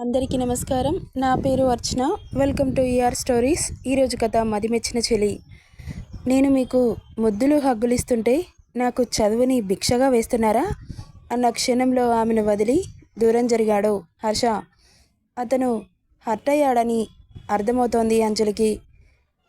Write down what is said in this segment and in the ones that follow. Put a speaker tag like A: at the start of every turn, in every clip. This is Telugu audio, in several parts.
A: అందరికీ నమస్కారం. నా పేరు Archana. Welcome to ER stories ఈరోజు కథ మదిమెచ్చిన చెలి. నేను మీకు ముద్దులు హగ్గులిస్తుంటే నాకు చదువుని భిక్షగా వేస్తున్నారా? అన్న క్షణంలో ఆమెను వదిలి దూరం జరిగాడు హర్ష. అతను హర్ట్ అయ్యాడని అర్థమవుతోంది అంజలికి.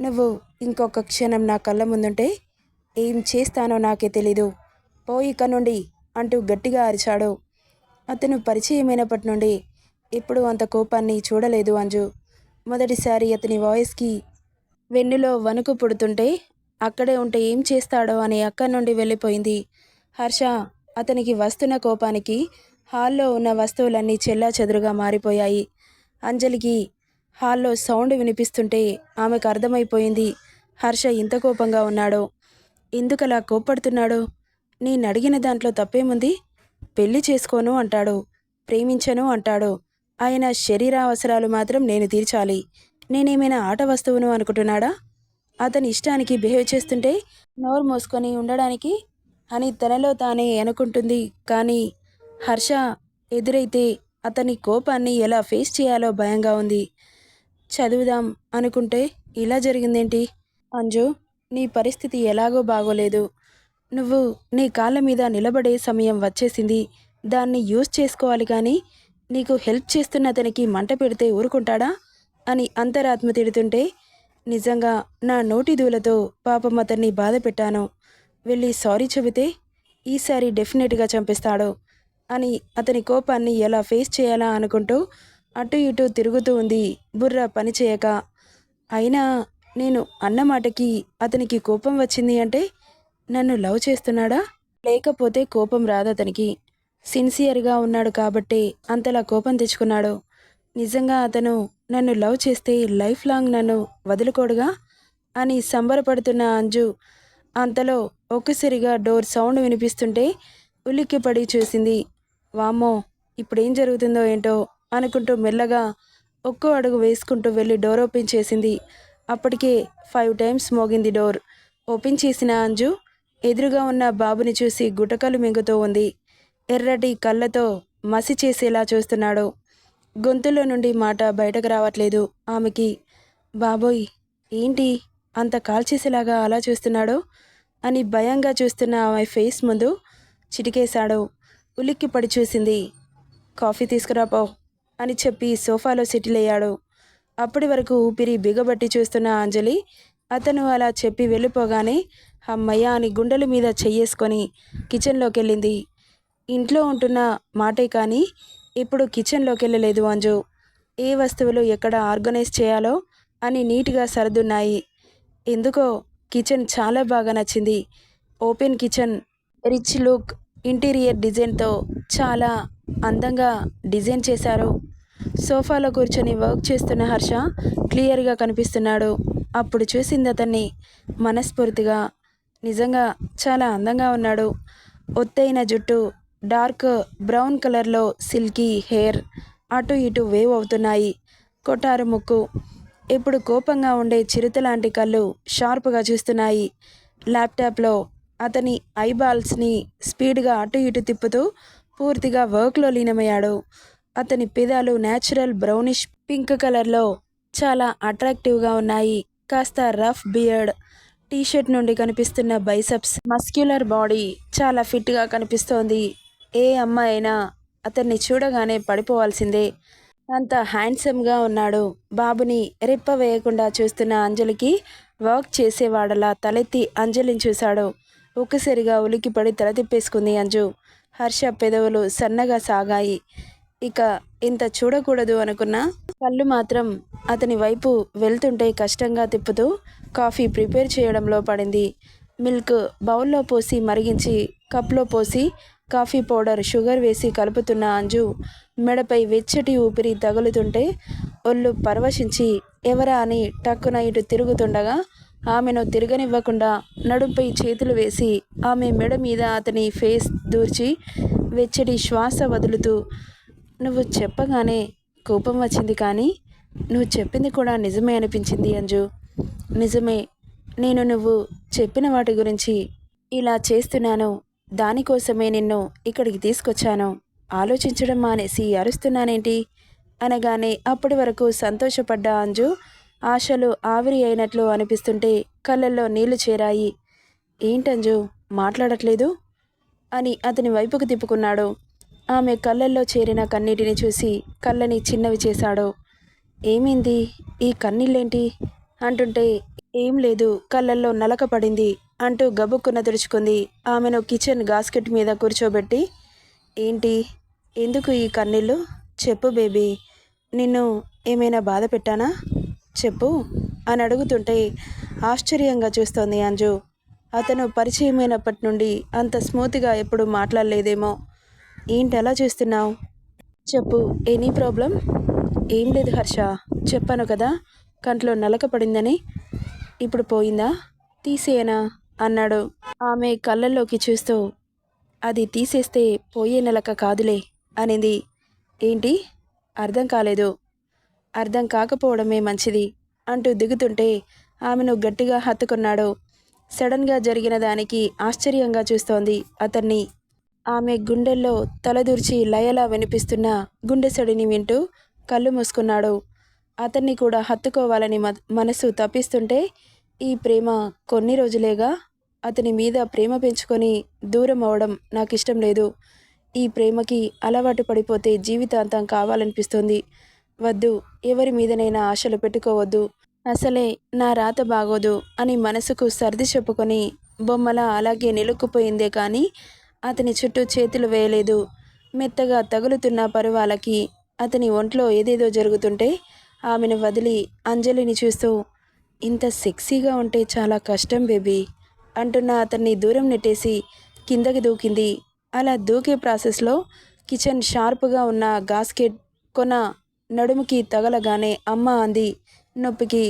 A: నువ్వు ఇంకొక క్షణం నా కళ్ళ ముందుంటే ఏం చేస్తానో నాకే తెలీదు. పోయి ఇక నుండి అంటూ గట్టిగా అరిచాడు. అతను పరిచయమైనప్పటి నుండి ఎప్పుడు అంత కోపాన్ని చూడలేదు అంజు. మొదటిసారి అతని వాయిస్కి వెన్నులో వణుకు పుడుతుంటే అక్కడే ఉంటే ఏం చేస్తాడో అని అక్కడి నుండి వెళ్ళిపోయింది. హర్ష అతనికి వస్తున్న కోపానికి హాల్లో ఉన్న వస్తువులన్నీ చెల్లా చెదురుగా మారిపోయాయి. అంజలికి హాల్లో సౌండ్ వినిపిస్తుంటే ఆమెకు అర్థమైపోయింది హర్ష ఇంత కోపంగా ఉన్నాడో. ఎందుకలా కోప్పడుతున్నాడో? నేను అడిగిన దాంట్లో తప్పేముంది? పెళ్ళి చేసుకోను అంటాడు ప్రేమించను అంటాడు. ఆయన శరీర అవసరాలు మాత్రం నేను తీర్చాలి. నేనేమైనా ఆట వస్తువును అనుకుంటున్నాడా? అతని ఇష్టానికి బిహేవ్ చేస్తుంటే నోరు మోసుకొని ఉండడానికి అని తనలో తానే అనుకుంటుంది. కానీ హర్ష ఎదురైతే అతని కోపాన్ని ఎలా ఫేస్ చేయాలో భయంగా ఉంది. చదువుదాం అనుకుంటే ఇలా జరిగిందేంటి? అంజు నీ పరిస్థితి ఎలాగో బాగోలేదు. నువ్వు నీ కాళ్ళ మీద నిలబడే సమయం వచ్చేసింది. దాన్ని యూజ్ చేసుకోవాలి కానీ నీకు హెల్ప్ చేస్తున్న అతనికి మంట పెడితే ఊరుకుంటాడా? అని అంతరాత్మ తిడుతుంటే నిజంగా నా నోటి దూలతో పాపం అతన్ని బాధ పెట్టాను. వెళ్ళి సారీ చెబితే ఈసారి డెఫినెట్గా చంపిస్తాడు అని అతని కోపాన్ని ఎలా ఫేస్ చేయాలా అనుకుంటూ అటు ఇటు తిరుగుతూ ఉంది బుర్ర పనిచేయక అయినా నేను అన్నమాటకి అతనికి కోపం వచ్చింది అంటే నన్ను లవ్ చేస్తున్నాడా? లేకపోతే కోపం రాదు అతనికి సిన్సియర్గా ఉన్నాడు కాబట్టి అంతలా కోపం తెచ్చుకున్నాడు. నిజంగా అతను నన్ను లవ్ చేస్తే లైఫ్ లాంగ్ నన్ను వదులుకోడుగా? అని సంబరపడుతున్న అంజు అంతలో ఒక్కసారిగా డోర్ సౌండ్ వినిపిస్తుంటే ఉలిక్కిపడి చూసింది. వామ్మో ఇప్పుడేం జరుగుతుందో ఏంటో అనుకుంటూ మెల్లగా ఒక్కో అడుగు వేసుకుంటూ వెళ్ళి డోర్ ఓపెన్ చేసింది. అప్పటికే ఫైవ్ టైమ్స్ మోగింది డోర్. ఓపెన్ చేసిన అంజు ఎదురుగా ఉన్న బాబుని చూసి గుటకలు మింగుతూ ఉంది. ఎర్రటి కళ్ళతో మసి చేసేలా చూస్తున్నాడు. గొంతులో నుండి మాట బయటకు రావట్లేదు. ఆమెకి బాబోయ్ ఏంటి అంత కాల్చేసేలాగా అలా చూస్తున్నాడు? అని భయంగా చూస్తున్న ఆమె ఫేస్ ముందు చిటికేశాడు. ఉలిక్కి పడి చూసింది కాఫీ తీసుకురాపో అని చెప్పి సోఫాలో సెటిల్ అయ్యాడు. అప్పటి వరకు ఊపిరి బిగబట్టి చూస్తున్న అంజలి అతను అలా చెప్పి వెళ్ళిపోగానే అమ్మయ్య అని గుండెల మీద చెయ్యేసుకొని కిచెన్లోకి వెళ్ళింది ఇంట్లో ఉంటున్న మాటే కానీ ఇప్పుడు కిచెన్లోకి వెళ్ళలేదు అంజు. ఏ వస్తువులు ఎక్కడ ఆర్గనైజ్ చేయాలో అని నీట్గా సర్దున్నాయి. ఎందుకో కిచెన్ చాలా బాగా నచ్చింది. Open kitchen rich look interior డిజైన్తో చాలా అందంగా డిజైన్ చేశారు. సోఫాలో కూర్చొని వర్క్ చేస్తున్న హర్ష క్లియర్గా కనిపిస్తున్నాడు. అప్పుడు చూసింది అతన్ని. మనస్ఫూర్తిగా నిజంగా చాలా అందంగా ఉన్నాడు. ఒత్తైన జుట్టు డార్క్ బ్రౌన్ కలర్లో సిల్కీ హెయిర్ అటు ఇటు వేవ్ అవుతున్నాయి. కొటారు ముక్కు. ఇప్పుడు కోపంగా ఉండే చిరుత లాంటి కళ్ళు షార్ప్గా చూస్తున్నాయి. ల్యాప్టాప్లో అతని ఐబాల్స్ని స్పీడ్గా అటు ఇటు తిప్పుతూ పూర్తిగా వర్క్లో లీనమయ్యాడు. అతని పెదాలు న్యాచురల్ బ్రౌనిష్ పింక్ కలర్లో చాలా అట్రాక్టివ్గా ఉన్నాయి. కాస్త రఫ్ బియర్డ్ టీషర్ట్ నుండి కనిపిస్తున్న బైసప్స్ మస్క్యులర్ బాడీ చాలా ఫిట్గా కనిపిస్తోంది. ఏ అమ్మాయి అయినా అతన్ని చూడగానే పడిపోవాల్సిందే. అంత హ్యాండ్సమ్గా ఉన్నాడు. బాబుని రెప్ప వేయకుండా చూస్తున్న అంజలికి వర్క్ చేసేవాడలా తలెత్తి అంజలిని చూశాడు. ఒక్కసారిగా ఉలికిపడి తల తిప్పేసుకుంది అంజు. హర్ష పెదవులు సన్నగా సాగాయి. ఇక ఇంత చూడకూడదు అనుకున్న కళ్ళు మాత్రం అతని వైపు వెళ్తుంటే కష్టంగా తిప్పుతూ కాఫీ ప్రిపేర్ చేయడంలో పడింది. మిల్క్ బౌల్లో పోసి మరిగించి కప్లో పోసి కాఫీ పౌడర్ షుగర్ వేసి కలుపుతున్న అంజు మెడపై వెచ్చటి ఊపిరి తగులుతుంటే ఒళ్ళు పరవశించి ఎవరా అని టక్కున ఇటు తిరుగుతుండగా ఆమెను తిరగనివ్వకుండా నడుంపై చేతులు వేసి ఆమె మెడ మీద అతని ఫేస్ దూర్చి వెచ్చటి శ్వాస వదులుతూ నువ్వు చెప్పగానే కోపం వచ్చింది కానీ నువ్వు చెప్పింది కూడా నిజమే అనిపించింది అంజు. నిజమే నేను నువ్వు చెప్పిన వాటి గురించి ఇలా చేస్తున్నాను. దానికోసమే నిన్ను ఇక్కడికి తీసుకొచ్చాను. ఆలోచించడం మానేసి అరుస్తున్నానేంటి? అనగానే అప్పటి వరకు సంతోషపడ్డ అంజు. ఆశలు ఆవిరి అయినట్లు అనిపిస్తుంటే కళ్ళల్లో నీళ్ళు చేరాయి. ఏంటంజు? మాట్లాడట్లేదు? అని అతని వైపుకు తిప్పుకున్నాడు. ఆమె కళ్ళల్లో చేరిన కన్నీటిని చూసి కళ్ళని చిన్నవి చేశాడు. ఏమైంది? ఈ కన్నీళ్ళేంటి? అంటుంటే ఏం లేదు కళ్ళల్లో నలక పడింది. అంటూ గబుక్కున తెరుచుకుంది ఆమెను కిచెన్ గాస్కెట్ మీద కూర్చోబెట్టి ఏంటి? ఎందుకు ఈ కన్నీళ్ళు? చెప్పు బేబీ. నిన్ను ఏమైనా బాధ పెట్టానా? చెప్పు అని అడుగుతుంటే ఆశ్చర్యంగా చూస్తోంది అంజు. అతను పరిచయమైనప్పటి నుండి అంత స్మూత్గా ఎప్పుడు మాట్లాడలేదేమో. ఏంటి అలా చూస్తున్నావు? చెప్పు. Any problem? ఏం లేదు హర్ష. చెప్పాను కదా. కంట్లో నలక పడిందని. ఇప్పుడు పోయిందా? తీసేయనా? అన్నాడు. ఆమె కళ్ళల్లోకి చూస్తూ అది తీసేస్తే పోయే నెలక కాదులే అనింది. ఏంటి? అర్థం కాలేదు. అర్థం కాకపోవడమే మంచిది అంటూ దిగుతుంటే ఆమెను గట్టిగా హత్తుకున్నాడు. సడన్గా జరిగిన దానికి ఆశ్చర్యంగా చూస్తోంది అతన్ని. ఆమె గుండెల్లో తలదూర్చి లయలా వినిపిస్తున్న గుండెసడిని వింటూ కళ్ళు మూసుకున్నాడు. అతన్ని కూడా హత్తుకోవాలని మ మనసు తప్పిస్తుంటే ఈ ప్రేమ కొన్ని రోజులేగా అతని మీద ప్రేమ పెంచుకొని దూరం అవడం నాకు ఇష్టం లేదు. ఈ ప్రేమకి అలవాటు పడిపోతే జీవితాంతం కావాలనిపిస్తుంది. వద్దు ఎవరి మీదనైనా ఆశలు పెట్టుకోవద్దు. అసలే నా రాత బాగోదు అని మనసుకు సర్ది చెప్పుకొని బొమ్మల అలాగే నిలుక్కుపోయిందే కానీ అతని చుట్టూ చేతులు వేయలేదు. మెత్తగా తగులుతున్న పరువాలకి అతని ఒంట్లో ఏదేదో జరుగుతుంటే ఆమెను వదిలి అంజలిని చూస్తూ ఇంత సెక్సీగా ఉంటే చాలా కష్టం బేబీ అంటున్న అతన్ని దూరం నెట్టేసి కిందకి దూకింది. అలా దూకే ప్రాసెస్లో కిచెన్ షార్ప్గా ఉన్న గాస్కెట్ కొన నడుముకి తగలగానే అమ్మ అంది నొప్పికి.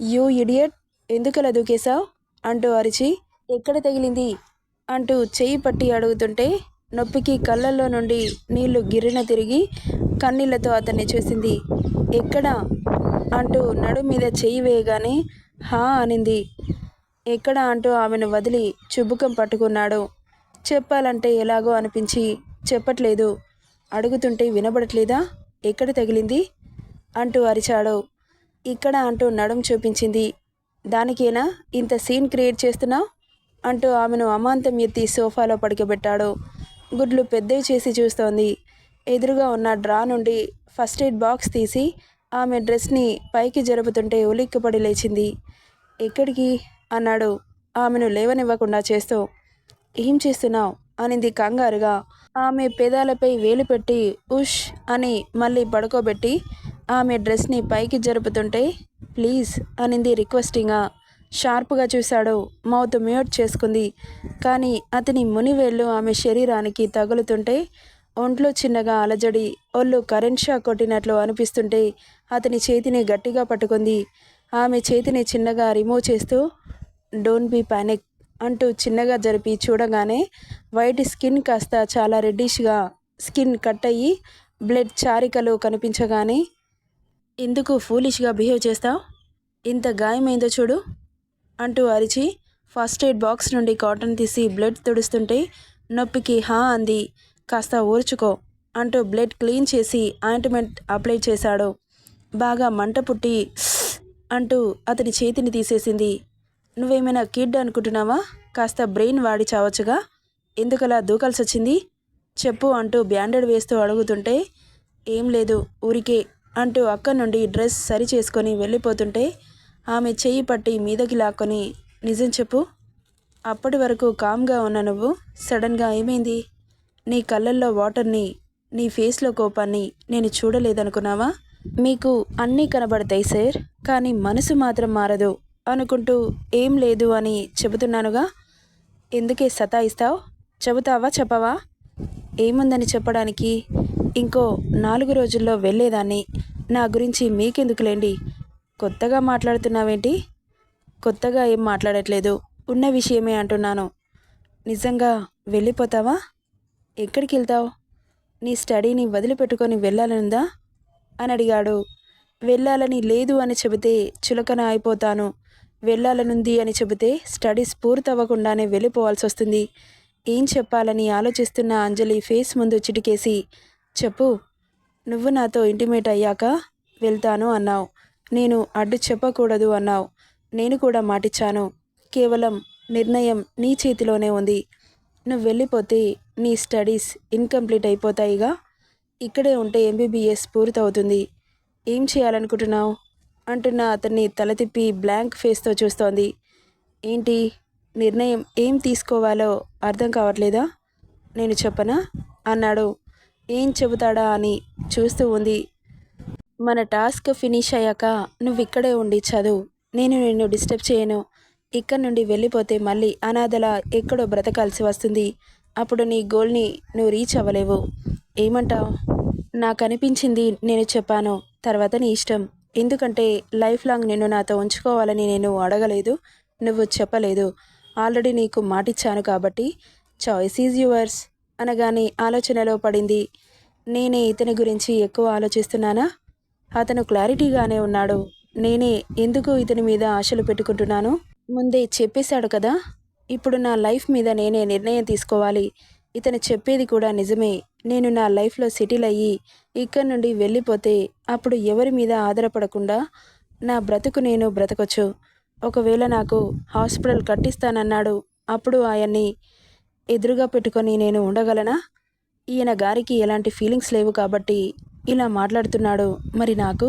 A: యూ ఇడియట్ ఎందుకలా దూకేశావు? అంటూ అరిచి ఎక్కడ తగిలింది? అంటూ చెయ్యి పట్టి అడుగుతుంటే నొప్పికి కళ్ళల్లో నుండి నీళ్ళు గిర్రిన తిరిగి కన్నీళ్ళతో అతన్ని చూసింది. ఎక్కడ? అంటూ నడు మీద చెయ్యి వేయగానే హా అనింది. ఎక్కడ అంటూ ఆమెను వదిలి చుబ్బుకం పట్టుకున్నాడు. చెప్పాలంటే ఎలాగో అనిపించి చెప్పట్లేదు. అడుగుతుంటే వినబడట్లేదా? ఎక్కడ తగిలింది? అంటూ అరిచాడు. ఇక్కడ అంటూ నడుం చూపించింది. దానికేనా? ఇంత సీన్ క్రియేట్ చేస్తున్నావు? అంటూ ఆమెను అమాంతం ఎత్తి సోఫాలో పడుకోబెట్టాడు. గుడ్లు పెద్దవి చేసి చూస్తోంది. ఎదురుగా ఉన్న డ్రా నుండి ఫస్ట్ ఎయిడ్ బాక్స్ తీసి ఆమె డ్రెస్ని పైకి జరుపుతుంటే ఉలిక్కిపడి లేచింది. ఎక్కడికి? అన్నాడు. ఆమెను లేవనివ్వకుండా చేస్తూ. ఏం చేస్తున్నావు? అనింది కంగారుగా. ఆమె పెదాలపై వేలు పెట్టి ఉష్ అని మళ్ళీ పడుకోబెట్టి ఆమె డ్రెస్ని పైకి జరుపుతుంటే ప్లీజ్ అనింది రిక్వెస్టింగ్గా. షార్ప్గా చూశాడు. మౌత్ మ్యూట్ చేసుకుంది. కానీ అతని మునివేళ్ళు ఆమె శరీరానికి తగులుతుంటే ఒంట్లో చిన్నగా అలజడి ఒళ్ళు కరెంట్ షాక్ కొట్టినట్లు అనిపిస్తుంటే అతని చేతిని గట్టిగా పట్టుకుంది. ఆమె చేతిని చిన్నగా రిమూవ్ చేస్తూ డోంట్ బీ ప్యానిక్ అంటూ చిన్నగా జరిపి చూడగానే వైట్ స్కిన్ కాస్త చాలా రెడ్డిష్గా స్కిన్ కట్ అయ్యి బ్లడ్ చారికలు కనిపించగానే ఎందుకు ఫూలిష్గా బిహేవ్ చేస్తావు? ఇంత గాయమైందో చూడు అంటూ అరిచి ఫస్ట్ ఎయిడ్ బాక్స్ నుండి కాటన్ తీసి బ్లడ్ తుడుస్తుంటే నొప్పికి హా అంది. కాస్త ఊర్చుకో అంటూ బ్లడ్ క్లీన్ చేసి ఆయింట్మెంట్ అప్లై చేశాడు. బాగా మంట పుట్టి అంటూ అతని చేతిని తీసేసింది. నువ్వేమైనా కిడ్ అనుకుంటున్నావా? కాస్త బ్రెయిన్ వాడి చావచ్చుగా. ఎందుకలా దూకాల్సి వచ్చింది చెప్పు అంటూ బ్యాండెడ్ వేస్తూ అడుగుతుంటే ఏం లేదు ఊరికే అంటూ అక్క నుండి డ్రెస్ సరి చేసుకొని వెళ్ళిపోతుంటే ఆమె చెయ్యి పట్టి మీదకి లాక్కొని నిజం చెప్పు. అప్పటి వరకు కామ్గా ఉన్న నువ్వు సడన్గా ఏమైంది? నీ కళ్ళల్లో వాటర్ని నీ ఫేస్లో కోపాన్ని నేను చూడలేదనుకున్నావా? మీకు అన్నీ కనబడతాయి సార్. కానీ మనసు మాత్రం మారదు అనుకుంటూ ఏం లేదు అని చెబుతున్నానుగా? ఎందుకే సతాయిస్తావు? చెబుతావా చెప్పవా? ఏముందని చెప్పడానికి ఇంకో నాలుగు రోజుల్లో వెళ్ళేదాన్ని. నా గురించి మీకెందుకులేండి? కొత్తగా మాట్లాడుతున్నావేంటి? కొత్తగా ఏం మాట్లాడట్లేదు. ఉన్న విషయమే అంటున్నాను. నిజంగా వెళ్ళిపోతావా? ఎక్కడికి వెళ్తావు నీ స్టడీని వదిలిపెట్టుకొని వెళ్ళాలనుందా? అని అడిగాడు. వెళ్ళాలని లేదు అని చెబితే చులకన అయిపోతాను. వెళ్ళాలనుంది అని చెబితే స్టడీస్ పూర్తవ్వకుండానే వెళ్ళిపోవాల్సి వస్తుంది ఏం చెప్పాలని ఆలోచిస్తున్న అంజలి ఫేస్ ముందు చిటికేసి చెప్పు నువ్వు నాతో ఇంటిమేట్ అయ్యాక వెళ్తాను అన్నావు. నేను అడ్డు చెప్పకూడదు అన్నావు. నేను కూడా మాటిచ్చాను. కేవలం నిర్ణయం నీ చేతిలోనే ఉంది. నువ్వు వెళ్ళిపోతే నీ స్టడీస్ ఇన్కంప్లీట్ అయిపోతాయిగా? ఇక్కడే ఉంటే ఎంబీబీఎస్ పూర్తవుతుంది. ఏం చేయాలనుకుంటున్నావు? అంటున్న అతన్ని తల తిప్పి బ్లాంక్ ఫేస్తో చూస్తోంది. ఏంటి? నిర్ణయం ఏం తీసుకోవాలో అర్థం కావట్లేదా? నేను చెప్పనా? అన్నాడు. ఏం చెబుతాడా అని చూస్తూ ఉంది. మన టాస్క్ ఫినిష్ అయ్యాక నువ్వు ఇక్కడే ఉండి చదువు. నేను నిన్ను డిస్టర్బ్ చేయను. ఇక్కడ నుండి వెళ్ళిపోతే మళ్ళీ అనాథలా ఎక్కడో బ్రతకాల్సి వస్తుంది. అప్పుడు నీ గోల్ని నువ్వు రీచ్ అవ్వలేవు. ఏమంటావు? నాకు అనిపించింది నేను చెప్పాను. తర్వాత నీ ఇష్టం. ఎందుకంటే లైఫ్ లాంగ్ నిన్ను నాతో ఉంచుకోవాలని నేను అడగలేదు నువ్వు చెప్పలేదు. ఆల్రెడీ నీకు మాటిచ్చాను కాబట్టి చాయిస్ ఈజ్ యువర్స్ అనగానే ఆలోచనలో పడింది. నేనే ఇతని గురించి ఎక్కువ ఆలోచిస్తున్నానా? అతను క్లారిటీగానే ఉన్నాడు. నేనే ఎందుకు ఇతని మీద ఆశలు పెట్టుకుంటున్నాను? ముందే చెప్పేశాడు కదా ఇప్పుడు నా లైఫ్ మీద నేనే నిర్ణయం తీసుకోవాలి. ఇతను చెప్పేది కూడా నిజమే. నేను నా లైఫ్లో సెటిల్ అయ్యి ఇక్కడి నుండి వెళ్ళిపోతే అప్పుడు ఎవరి మీద ఆధారపడకుండా నా బ్రతుకు నేను బ్రతకొచ్చు. ఒకవేళ నాకు హాస్పిటల్ కట్టిస్తానన్నాడు అప్పుడు ఆయన్ని ఎదురుగా పెట్టుకొని నేను ఉండగలనా? ఈయన గారికి ఎలాంటి ఫీలింగ్స్ లేవు కాబట్టి ఇలా మాట్లాడుతున్నాడు. మరి నాకు